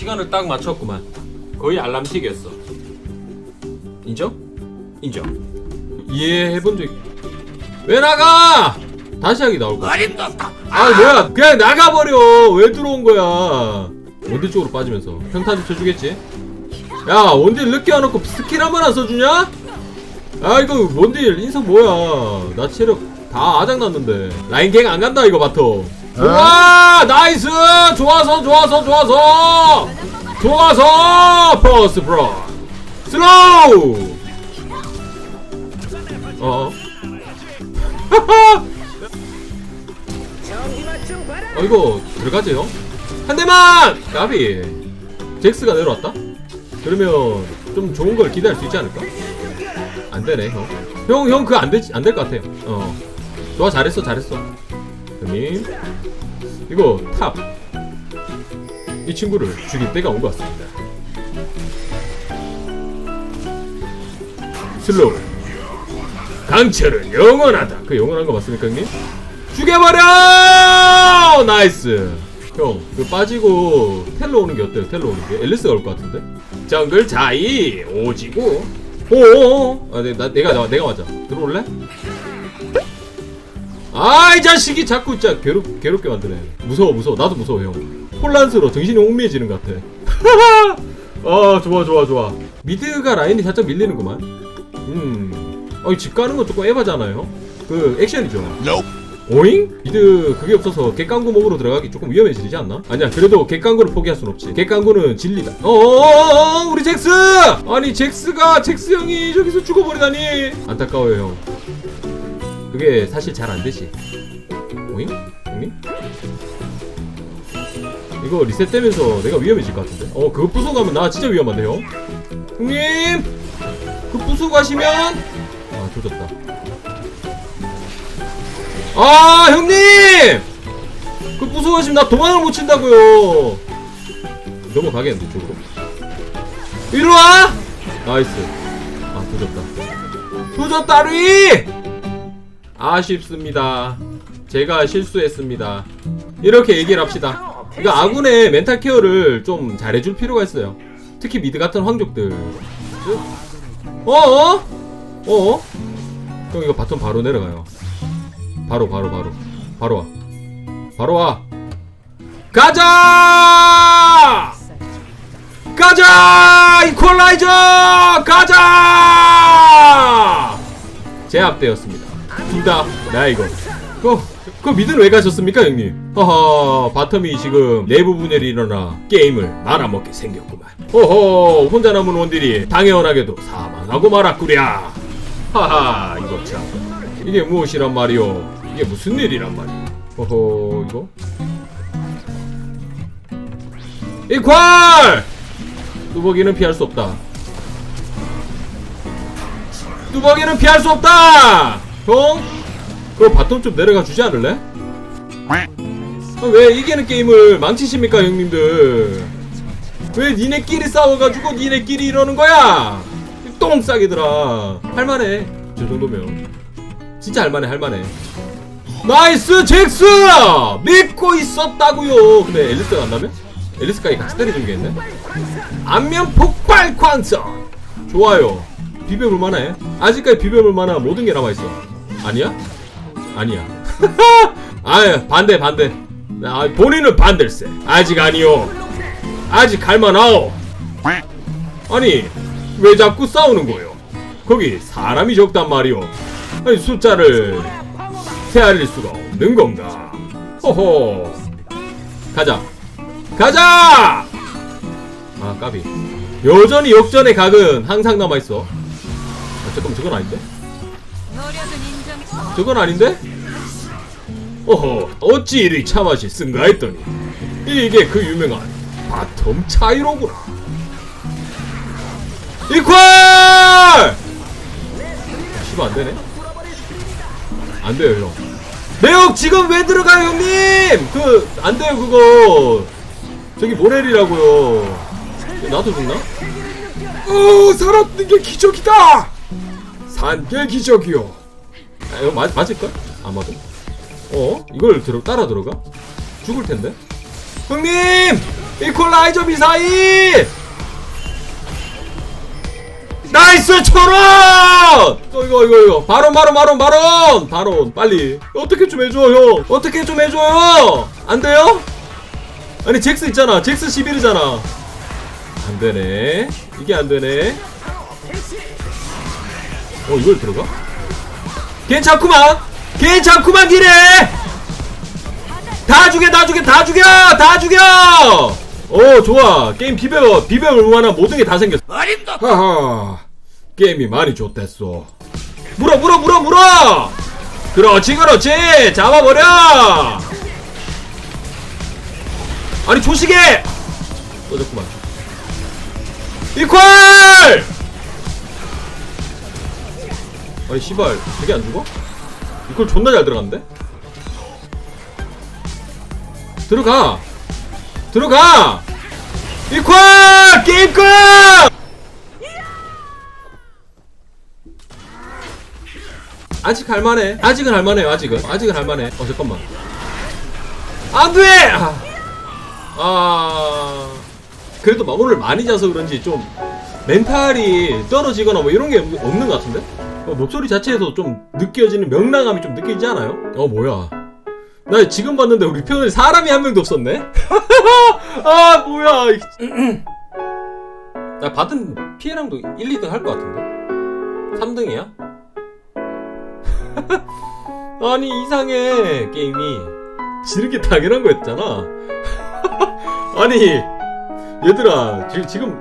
시간을 딱 맞췄구만. 거의 알람식이었어. 인정? 인정. 이해해본 적. 왜 나가? 다시 하기 나올 거야. 아 뭐야? 그냥 나가버려. 왜 들어온 거야? 원딜 쪽으로 빠지면서 평타도 쳐주겠지? 야 원딜 늦게 와놓고 스킬 한 번 안 써주냐? 아 이거 원딜 인성 뭐야? 나 체력 다 아작났는데 라인 갱 안 간다 이거 바텀. 와 나이스! 좋아서 좋아서 좋아서! 좋아서 퍼스트 브로 슬로우! 어? 어 이거 들어가죠 한 대만! 까비! 잭스가 내려왔다? 그러면 좀 좋은 걸 기대할 수 있지 않을까? 안 되네 형 형 형 그거 안 되지 안 될 것 같아요. 어. 좋아 잘했어 잘했어 형님 이거 탑. 이 친구를 죽일 때가 온 것 같습니다. 슬로우. 강철은 영원하다. 그 영원한 거 맞습니까 형님? 죽여버려! 나이스! 형 그 빠지고 텔로 오는 게 어때요? 텔로 오는 게? 앨리스가 올 것 같은데? 정글 자이 오지고. 오오오. 아, 내, 나, 내가 나, 내가 맞아. 들어올래? 아이 자식이 자꾸 진짜 괴롭, 괴롭게 만드네. 무서워 무서워. 나도 무서워 형. 혼란스러워. 정신이 혼미해지는 것 같아. 아 좋아 좋아 좋아. 미드가 라인이 살짝 밀리는구만. 음어집 가는 건 조금 에바잖아요. 그 액션이죠. 오잉? 미드 그게 없어서 객강구 목으로 들어가기 조금 위험해지지 않나? 아니야 그래도 객강구를 포기할 순 없지. 객강구는 진리다. 어어어어 우리 잭스! 아니 잭스가 잭스 형이 저기서 죽어버리다니! 안타까워요 형 그게 사실 잘 안 되지. 오잉? 형님? 이거 리셋되면서 내가 위험해질 것 같은데? 어 그거 부숴가면 나 진짜 위험한데 형? 형님! 그 부숴가시면 아 조졌다. 아 형님! 그 부숴가시면 나 도망을 못 친다고요. 넘어가겠는데 이쪽으로? 이리와! 나이스. 아 조졌다. 조졌다리 아쉽습니다. 제가 실수했습니다. 이렇게 얘기를 합시다. 이거 아군의 멘탈 케어를 좀 잘해줄 필요가 있어요. 특히 미드 같은 황족들. 어어? 어어? 형 이거 바톤 바로 내려가요. 바로 바로 바로. 바로 와. 바로 와. 가자! 가자! 이퀄라이저! 가자! 제압되었습니다 둘다나 이거. 그, 그 미드는 왜 가셨습니까 형님? 허허 바텀이 지금 내부 분열이 일어나 게임을 말아먹게 생겼구만. 허허 혼자 남은 원딜이 당연하게도 사망하고 말았구랴. 하하 이거 참. 이게 무엇이란 말이오? 이게 무슨 일이란 말이오? 허허 이거? 이퀄 뚜벅이는 피할 수 없다. 뚜벅이는 피할 수 없다 형 그럼 바톤 좀 내려가 주지 않을래? 아, 왜 이기는 게임을 망치십니까 형님들? 왜 니네끼리 싸워가지고 니네끼리 이러는 거야? 똥 싸기들아 할만해. 저 정도면. 진짜 할만해 할만해. 나이스 잭스! 믿고 있었다고요. 근데 앨리스가 안 나면? 앨리스까지 같이 때려준 게 있네? 안면 폭발 광선! 좋아요. 비벼볼 만해. 아직까지 비벼볼 만한 모든 게 남아있어 아니야? 아니야. 아 반대 반대. 아, 본인은 반댈세. 아직 아니요. 아직 갈만하오. 아니 왜 자꾸 싸우는 거요? 거기 사람이 적단 말이오. 아니 숫자를 헤아릴 수가 없는 건가? 호호 가자. 가자! 아 까비. 여전히 역전의 각은 항상 남아 있어. 아 잠깐만 저건 아닌데 저건 아닌데? 어허 어찌 이리 참아시 쓴가 했더니 이게 그 유명한 바텀 차이로구나. 이퀄! 씨발 안 되네? 안 돼요 형. 매혹 지금 왜 들어가요 형님? 그 안 돼요 그거. 저기 모렐이라고요. 나도 죽나? 어 살았는 게 기적이다! 산게 기적이요 아, 이거 맞, 맞을걸? 아마도. 어? 이걸 들어, 따라 들어가? 죽을 텐데? 형님! 이퀄라이저 미사일! 나이스 천원! 이거 이거 이거 이거. 바론 바론 바론 바론 바론 빨리. 어떻게 좀 해줘 형 어떻게 좀 해줘요? 안 돼요? 아니 잭스 있잖아. 잭스 11이잖아. 안 되네. 이게 안 되네. 어 이걸 들어가? 괜찮구만. 괜찮구만 기래 다 죽여 다 죽여 다 죽여 다 죽여. 오 좋아. 게임 비벼 비벼 응원한 모든 게 다 생겼어. 하하. 게임이 많이 좋댔어. 물어 물어 물어 물어. 그렇지 그렇지. 잡아버려. 아니 조식에. 떠졌구만. 이퀄 아니 씨발. 되게 안 죽어? 이퀄 존나 잘 들어갔는데? 들어가! 들어가! 이퀄! 게임 끝 아직 할만해. 아직은 할만해요 아직은. 아직은 할만해. 어 잠깐만. 안 돼! 아, 아. 그래도 마무리를 많이 자서 그런지 좀 멘탈이 떨어지거나 뭐 이런 게 없- 없는 것 같은데 어, 목소리 자체에서 좀 느껴지는 명랑함이 좀 느껴지지 않아요? 어 뭐야. 나 지금 봤는데 우리 편에 사람이 한 명도 없었네? 아 뭐야. 이- 나 받은 피해량도 1, 2등 할 것 같은데? 3등이야? 아니 이상해 게임이. 지는 게 당연한 거였잖아. 아니 얘들아 지, 지금